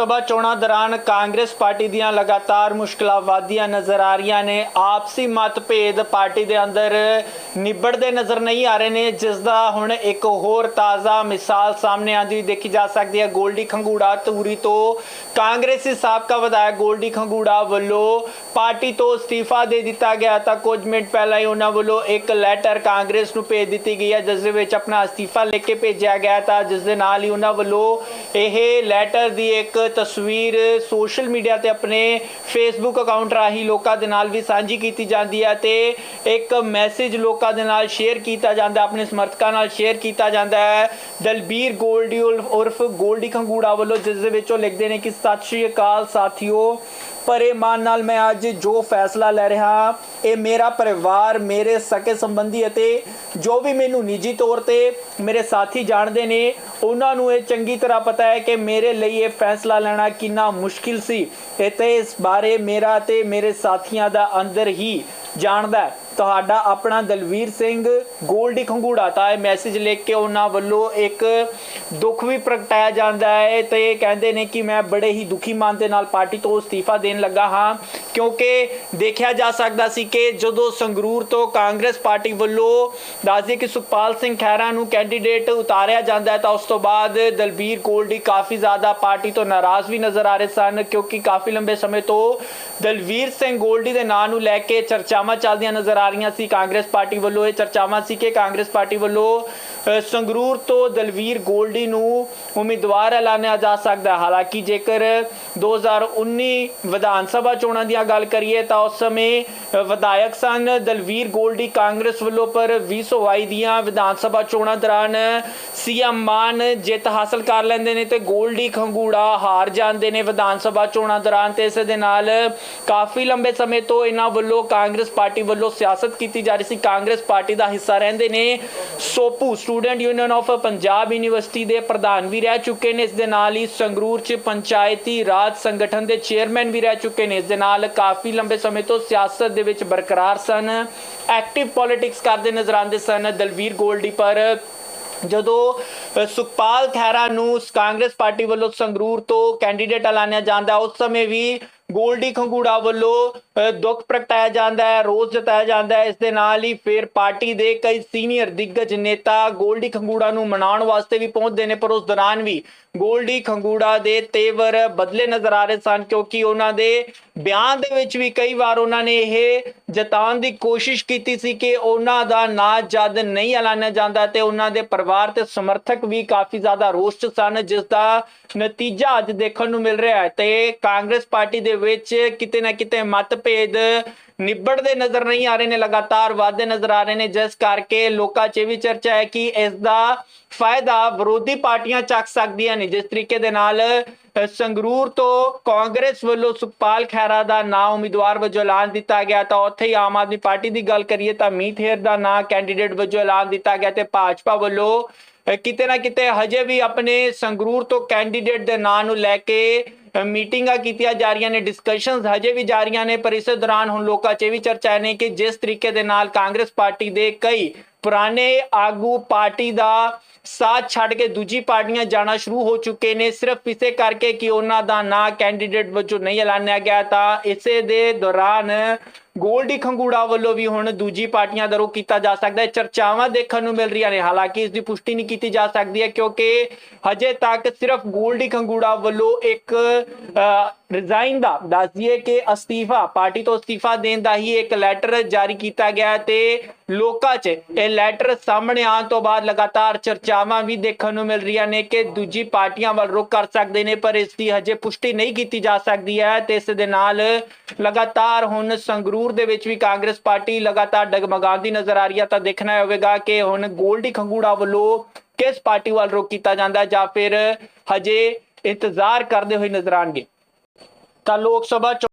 ਸਭਾ ਚੋਣਾਂ ਦੌਰਾਨ ਕਾਂਗਰਸ ਪਾਰਟੀ ਦੀਆਂ ਲਗਾਤਾਰ ਮੁਸ਼ਕਲਾਂ ਵਧਦੀਆਂ ਨਜ਼ਰ ਆ ਰਹੀਆਂ ਨੇ। ਆਪਸੀ ਮਤਭੇਦ ਪਾਰਟੀ ਦੇ ਅੰਦਰ ਨਿਬੜਦੇ ਨਜ਼ਰ ਨਹੀਂ ਆ ਰਹੇ ਨੇ ਜਿਸ ਦਾ ਹੁਣ ਇੱਕ ਹੋਰ ਤਾਜ਼ਾ ਮਿਸਾਲ ਸਾਹਮਣੇ ਆਉਂਦੀ ਹੋਈ ਦੇਖੀ ਜਾ ਸਕਦੀ ਹੈ। ਗੋਲਡੀ ਖੰਗੂੜਾ ਧੂਰੀ ਤੋਂ ਕਾਂਗਰਸੀ ਸਾਬਕਾ ਵਿਧਾਇਕ ਗੋਲਡੀ ਖੰਗੂੜਾ ਵੱਲੋਂ ਪਾਰਟੀ ਤੋਂ ਅਸਤੀਫਾ ਦੇ ਦਿੱਤਾ ਗਿਆ ਤਾਂ ਕੁਝ ਮਿੰਟ ਪਹਿਲਾਂ ਹੀ ਉਹਨਾਂ ਵੱਲੋਂ ਇੱਕ ਲੈਟਰ ਕਾਂਗਰਸ ਨੂੰ ਭੇਜ ਦਿੱਤੀ ਗਈ ਹੈ, ਜਿਸ ਦੇ ਵਿੱਚ ਆਪਣਾ ਅਸਤੀਫਾ ਲਿਖ ਕੇ ਭੇਜਿਆ ਗਿਆ ਤਾਂ ਜਿਸ ਦੇ ਨਾਲ ਹੀ ਉਹਨਾਂ ਵੱਲੋਂ ਇਹ ਲੈਟਰ ਦੀ ਇੱਕ ਤਸਵੀਰ ਸੋਸ਼ਲ ਮੀਡੀਆ ਤੇ ਆਪਣੇ ਫੇਸਬੁੱਕ ਅਕਾਊਂਟ ਰਾਹੀਂ ਲੋਕਾਂ ਦੇ ਨਾਲ ਵੀ ਸਾਂਝੀ ਕੀਤੀ ਜਾਂਦੀ ਹੈ ਤੇ ਇੱਕ ਮੈਸੇਜ ਲੋਕਾਂ ਦੇ ਨਾਲ ਸ਼ੇਅਰ ਕੀਤਾ ਜਾਂਦਾ, ਆਪਣੇ ਸਮਰਥਕਾਂ ਨਾਲ ਸ਼ੇਅਰ ਕੀਤਾ ਜਾਂਦਾ ਹੈ। ਦਲਬੀਰ ਗੋਲਡੀ ਉਲਫ- ਉਰਫ ਗੋਲਡੀ ਖੰਗੂੜਾ ਵੱਲੋਂ ਜਿਸ ਦੇ ਵਿੱਚ ਉਹ ਲਿਖਦੇ ਨੇ ਕਿ, ਸਤਿ ਸ਼੍ਰੀ ਅਕਾਲ ਸਾਥੀਓ ਪਰੇ ਮਾਨ ਨਾਲ ਮੈਂ ਅੱਜ ਜੋ ਫੈਸਲਾ ਲੈ ਰਿਹਾ, ਇਹ ਮੇਰਾ ਪਰਿਵਾਰ, ਮੇਰੇ ਸਕੇ ਸੰਬੰਧੀ ਅਤੇ ਜੋ ਵੀ ਮੈਨੂੰ ਨਿੱਜੀ ਤੌਰ ਤੇ ਮੇਰੇ ਸਾਥੀ ਜਾਣਦੇ ਨੇ, ਉਹਨਾਂ ਨੂੰ ਇਹ ਚੰਗੀ ਤਰ੍ਹਾਂ ਪਤਾ ਹੈ ਕਿ ਮੇਰੇ ਲਈ ਇਹ ਫੈਸਲਾ ਲੈਣਾ ਕਿੰਨਾ ਮੁਸ਼ਕਿਲ ਸੀ। ਇਹ ਤੇ ਇਸ ਬਾਰੇ ਮੇਰਾ ਤੇ ਮੇਰੇ ਸਾਥੀਆਂ ਦਾ ਅੰਦਰ ਹੀ ਜਾਣਦਾ ਤੁਹਾਡਾ ਆਪਣਾ ਦਲਵੀਰ ਸਿੰਘ ਗੋਲਡੀ ਖੰਗੂੜਾ ਤਾਂ ਇਹ ਮੈਸੇਜ ਲਿਖ ਕੇ ਉਹਨਾਂ ਵੱਲੋਂ ਇੱਕ ਦੁੱਖ ਵੀ ਪ੍ਰਗਟਾਇਆ ਜਾਂਦਾ ਹੈ ਤੇ ਇਹ ਕਹਿੰਦੇ ਨੇ ਕਿ ਮੈਂ ਬੜੇ ਹੀ ਦੁਖੀ ਮਨ ਦੇ ਨਾਲ ਪਾਰਟੀ ਤੋਂ ਅਸਤੀਫਾ ਦੇਣ ਲੱਗਾ ਹਾਂ। ਕਿਉਂਕਿ ਦੇਖਿਆ ਜਾ ਸਕਦਾ ਸੀ ਕਿ ਜਦੋਂ ਸੰਗਰੂਰ ਤੋਂ ਕਾਂਗਰਸ ਪਾਰਟੀ ਵੱਲੋਂ ਦੱਸਦੇ ਕਿ ਸੁਖਪਾਲ ਸਿੰਘ ਖਹਿਰਾ ਨੂੰ ਕੈਂਡੀਡੇਟ ਉਤਾਰਿਆ ਜਾਂਦਾ ਹੈ, ਤਾਂ ਉਸ ਤੋਂ ਬਾਅਦ ਦਲਬੀਰ ਗੋਲਡੀ ਕਾਫੀ ਜ਼ਿਆਦਾ ਪਾਰਟੀ ਤੋਂ ਨਾਰਾਜ਼ ਵੀ ਨਜ਼ਰ ਆ ਰਹੇ ਸਨ, ਕਿਉਂਕਿ ਕਾਫੀ ਲੰਬੇ ਸਮੇਂ ਤੋਂ ਦਲਵੀਰ ਸਿੰਘ ਗੋਲਡੀ ਦੇ ਨਾਂ ਨੂੰ ਲੈ ਕੇ ਚਰਚਾਵਾਂ ਚੱਲਦੀਆਂ ਨਜ਼ਰ ਆ ਰਹੀਆਂ ਸੀ। ਕਾਂਗਰਸ ਪਾਰਟੀ ਵੱਲੋਂ ਇਹ ਚਰਚਾਵਾਂ ਸੀ ਕਿ ਕਾਂਗਰਸ ਪਾਰਟੀ ਵੱਲੋਂ ਸੰਗਰੂਰ ਤੋਂ ਦਲਵੀਰ ਗੋਲਡੀ ਨੂੰ ਉਮੀਦਵਾਰ ਐਲਾਨਿਆ ਜਾ ਸਕਦਾ ਹਾਲਾਂਕਿ ਜੇਕਰ 2019 ਵਿਧਾਨ ਸਭਾ ਚੋਣਾਂ ਦੀਆਂ ਗੱਲ ਕਰੀਏ ਤਾਂ ਉਸ ਸਮੇਂ ਵਿਧਾਇਕ ਸਨ ਦਲਵੀਰ ਗੋਲਡੀ ਕਾਂਗਰਸ ਵੱਲੋਂ ਪਰ 2022 ਦੀਆਂ ਵਿਧਾਨ ਸਭਾ ਚੋਣਾਂ ਦੌਰਾਨ ਸੀਐਮ ਮਾਨ ਜਿੱਤ ਹਾਸਲ ਕਰ ਲੈਂਦੇ ਨੇ ਤੇ ਗੋਲਡੀ ਖੰਗੂੜਾ ਹਾਰ ਜਾਂਦੇ ਨੇ ਵਿਧਾਨ ਸਭਾ ਚੋਣਾਂ ਦੌਰਾਨ ਤੇ ਇਸ ਦੇ ਨਾਲ ਕਾਫੀ ਲੰਬੇ ਸਮੇਂ ਤੋਂ ਇਹਨਾਂ ਵੱਲੋਂ ਕਾਂਗਰਸ ਪਾਰਟੀ ਵੱਲੋਂ ਸਿਆਸਤ ਕੀਤੀ ਜਾ ਰਹੀ ਸੀ। ਕਾਂਗਰਸ ਪਾਰਟੀ ਦਾ ਹਿੱਸਾ ਰਹਿੰਦੇ ਨੇ SOPU, student union of Punjab university ਦੇ ਪ੍ਰਧਾਨ ਵੀ ਰਹਿ ਚੁੱਕੇ ਨੇ। ਇਸ ਦੇ ਨਾਲ ਹੀ ਸੰਗਰੂਰ ਚ ਪੰਚਾਇਤੀ ਰਾਜ ਸੰਗਠਨ ਦੇ ਚੇਅਰਮੈਨ ਵੀ ਰਹਿ ਚੁੱਕੇ ਨੇ। ਇਸ ਦੇ ਨਾਲ ਕਾਫੀ ਲੰਬੇ ਸਮੇਂ ਤੋਂ ਸਿਆਸਤ ਦੇ ਵਿੱਚ ਬਰਕਰਾਰ ਸਨ। ਐਕਟਿਵ ਪੋਲਿਟਿਕਸ ਕਰਦੇ ਨਜ਼ਰ ਆਉਂਦੇ ਸਨ ਦਲਵੀਰ ਗੋਲਡੀ ਪਰ। ਜਦੋਂ ਸੁਖਪਾਲ ਖਹਿਰਾ ਨੂੰ ਕਾਂਗਰਸ ਪਾਰਟੀ ਵੱਲੋਂ ਸੰਗਰੂਰ ਤੋਂ ਕੈਂਡੀਡੇਟ ਐਲਾਨਿਆ ਜਾਂਦਾ, ਉਸ ਸਮੇਂ ਵੀ ਗੋਲਡੀ ਖੰਗੂੜਾ ਵੱਲੋਂ ਦੁੱਖ ਪ੍ਰਗਟਾਇਆ ਜਾਂਦਾ ਹੈ, ਰੋਸ ਜਤਾਇਆ ਜਾਂਦਾ ਹੈ। ਇਸ ਦੇ ਨਾਲ ਹੀ ਫਿਰ ਪਾਰਟੀ ਦੇ ਕਈ ਸੀਨੀਅਰ ਦਿੱਗਜ ਨੇਤਾ ਗੋਲਡੀ ਖੰਗੂੜਾ ਨੂੰ ਮਨਾਉਣ ਵਾਸਤੇ ਵੀ ਪਹੁੰਚਦੇ ਨੇ, ਪਰ ਉਸ ਦੌਰਾਨ ਵੀ ਗੋਲਡੀ ਖੰਗੂੜਾ ਦੇ ਤੇਵਰ ਬਦਲੇ ਨਜ਼ਰ ਆ ਰਹੇ ਸਨ, ਕਿਉਂਕਿ ਉਹਨਾਂ ਦੇ ਬਿਆਨ ਦੇ ਵਿੱਚ ਵੀ ਕਈ ਵਾਰ ਉਹਨਾਂ ਨੇ ਇਹ ਜਤਾਉਣ ਦੀ ਕੋਸ਼ਿਸ਼ ਕੀਤੀ ਸੀ ਕਿ ਉਹਨਾਂ ਦਾ ਨਾਂ ਜਦ ਨਹੀਂ ਐਲਾਨਿਆ ਜਾਂਦਾ ਤੇ ਉਹਨਾਂ ਦੇ ਪਰਿਵਾਰ ਤੇ ਸਮਰਥਕ ਵੀ ਕਾਫੀ ਜ਼ਿਆਦਾ ਰੋਸ 'ਚ ਸਨ, ਜਿਸ ਦਾ ਨਤੀਜਾ ਅੱਜ ਦੇਖਣ ਨੂੰ ਮਿਲ ਰਿਹਾ ਹੈ। ਤੇ ਕਾਂਗਰਸ ਪਾਰਟੀ ਦੇ ਵਿੱਚ ਕਿਤੇ ਨਾ ਕਿਤੇ ਮਤਭੇਦ ਨਿਬੜਦੇ ਨਜ਼ਰ ਨਹੀਂ ਆ ਰਹੇ ਨੇ, ਲਗਾਤਾਰ ਵਾਧੇ ਨਜ਼ਰ ਆ ਰਹੇ ਨੇ, ਜਿਸ ਕਰਕੇ ਲੋਕਾਂ 'ਚ ਵੀ ਚਰਚਾ ਹੈ ਕਿ ਇਸ ਦਾ ਫਾਇਦਾ ਵਿਰੋਧੀ ਪਾਰਟੀਆਂ ਚੱਕ ਸਕਦੀਆਂ ਨੇ। ਜਿਸ ਤਰੀਕੇ ਦੇ ਨਾਲ ਸੰਗਰੂਰ ਤੋਂ ਕਾਂਗਰਸ ਵੱਲੋਂ ਸੁਖਪਾਲ ਖਹਿਰਾ ਦਾ ਨਾਂ ਉਮੀਦਵਾਰ ਵਜੋਂ ਐਲਾਨ ਦਿੱਤਾ ਗਿਆ, ਤਾਂ ਉੱਥੇ ਹੀ ਆਮ ਆਦਮੀ ਪਾਰਟੀ ਦੀ ਗੱਲ ਕਰੀਏ ਤਾਂ ਮੀਤ ਹੇਰ ਦਾ ਨਾਂ ਕੈਂਡੀਡੇਟ ਵਜੋਂ ਐਲਾਨ ਦਿੱਤਾ ਗਿਆ ਤੇ ਭਾਜਪਾ ਵੱਲੋਂ ਕਿਤੇ ਨਾ ਕਿਤੇ ਹਜੇ ਵੀ ਆਪਣੇ ਸੰਗਰੂਰ ਤੋਂ ਕੈਂਡੀਡੇਟ ਦੇ ਨਾਂ ਨੂੰ ਲੈ ਕੇ ਮੀਟਿੰਗਾਂ ਕੀਤੀਆਂ ਜਾ ਰਹੀਆਂ ਨੇ ਡਿਸਕਸ਼ਨਸ ਹਜੇ ਵੀ ਜਾ ਰਹੀਆਂ ਨੇ, ਪਰ ਇਸੇ ਦੌਰਾਨ ਹੁਣ ਲੋਕਾਂ 'ਚ ਇਹ ਵੀ ਚਰਚਾ ਨੇ ਕਿ ਜਿਸ ਤਰੀਕੇ ਦੇ ਨਾਲ ਕਾਂਗਰਸ ਪਾਰਟੀ ਦੇ ਕਈ ਪੁਰਾਣੇ ਆਗੂ ਪਾਰਟੀ ਦਾ ਸਾਥ ਛੱਡ ਕੇ ਦੂਜੀ ਪਾਰਟੀਆਂ ਜਾਣਾ ਸ਼ੁਰੂ ਹੋ ਚੁੱਕੇ ਨੇ। ਸਿਰਫ ਇਸੇ ਕਰਕੇ ਕਿ ਉਹਨਾਂ ਦਾ ਨਾਂ ਕੈਂਡੀਡੇਟ ਵਜੋਂ ਨਹੀਂ ਐਲਾਨਿਆ ਗਿਆ ਤਾਂ ਇਸੇ ਦੇ ਦੌਰਾਨ ਗੋਲਡੀ ਖੰਗੂੜਾ ਵੱਲੋਂ ਵੀ ਹੁਣ ਦੂਜੀ ਪਾਰਟੀਆਂ ਦਾ ਰੁਖ ਕੀਤਾ ਜਾ ਸਕਦਾ ਹੈ। ਚਰਚਾਵਾਂ ਦੇਖਣ ਨੂੰ ਮਿਲ ਰਹੀਆਂ ਨੇ। ਹਾਲਾਂਕਿ ਇਸ ਦੀ ਪੁਸ਼ਟੀ ਨਹੀਂ ਕੀਤੀ ਜਾ ਸਕਦੀ ਹੈ ਕਿਉਂਕਿ ਹਜੇ ਤੱਕ ਸਿਰਫ ਗੋਲਡੀ ਖੰਗੂੜਾ ਵੱਲੋਂ ਇੱਕ ਰਿਜ਼ਾਈਨ ਦਾ ਦੱਸਦੀਏ ਕਿ ਅਸਤੀਫਾ, ਪਾਰਟੀ ਤੋਂ ਅਸਤੀਫਾ ਦੇਣ ਦਾ ਹੀ ਇੱਕ ਲੈਟਰ ਜਾਰੀ ਕੀਤਾ ਗਿਆ ਤੇ ਲੋਕਾਂ 'ਚ ਇਹ ਲੈਟਰ ਸਾਹਮਣੇ ਆਉਣ ਤੋਂ ਬਾਅਦ ਲਗਾਤਾਰ ਚਰਚਾਵਾਂ ਵੀ ਦੇਖਣ ਨੂੰ ਮਿਲ ਰਹੀਆਂ ਨੇ ਕਿ ਦੂਜੀ ਪਾਰਟੀਆਂ ਵੱਲ ਰੁਖ ਕਰ ਸਕਦੇ ਨੇ, ਪਰ ਇਸ ਦੀ ਹਜੇ ਪੁਸ਼ਟੀ ਨਹੀਂ ਕੀਤੀ ਜਾ ਸਕਦੀ ਹੈ ਤੇ ਇਸ ਦੇ ਨਾਲ ਲਗਾਤਾਰ ਹੁਣ ਸੰਗਰੂਰ ਦੇ ਵਿੱਚ ਵੀ ਕਾਂਗਰਸ ਪਾਰਟੀ ਲਗਾਤਾਰ ਡਗਮਗਾਉਂਦੀ ਨਜ਼ਰ ਆ ਰਹੀ ਹੈ। ਤਾਂ ਦੇਖਣਾ ਹੋਵੇਗਾ ਕਿ ਹੁਣ ਗੋਲਡੀ ਖੰਗੂੜਾ ਵੱਲੋਂ ਕਿਸ ਪਾਰਟੀ ਵੱਲ ਰੁਖ ਕੀਤਾ ਜਾਂਦਾ ਜਾਂ ਫਿਰ ਹਜੇ ਇੰਤਜ਼ਾਰ ਕਰਦੇ ਹੋਏ ਨਜ਼ਰ ਆਣਗੇ ਤਾਂ ਲੋਕ ਸਭਾ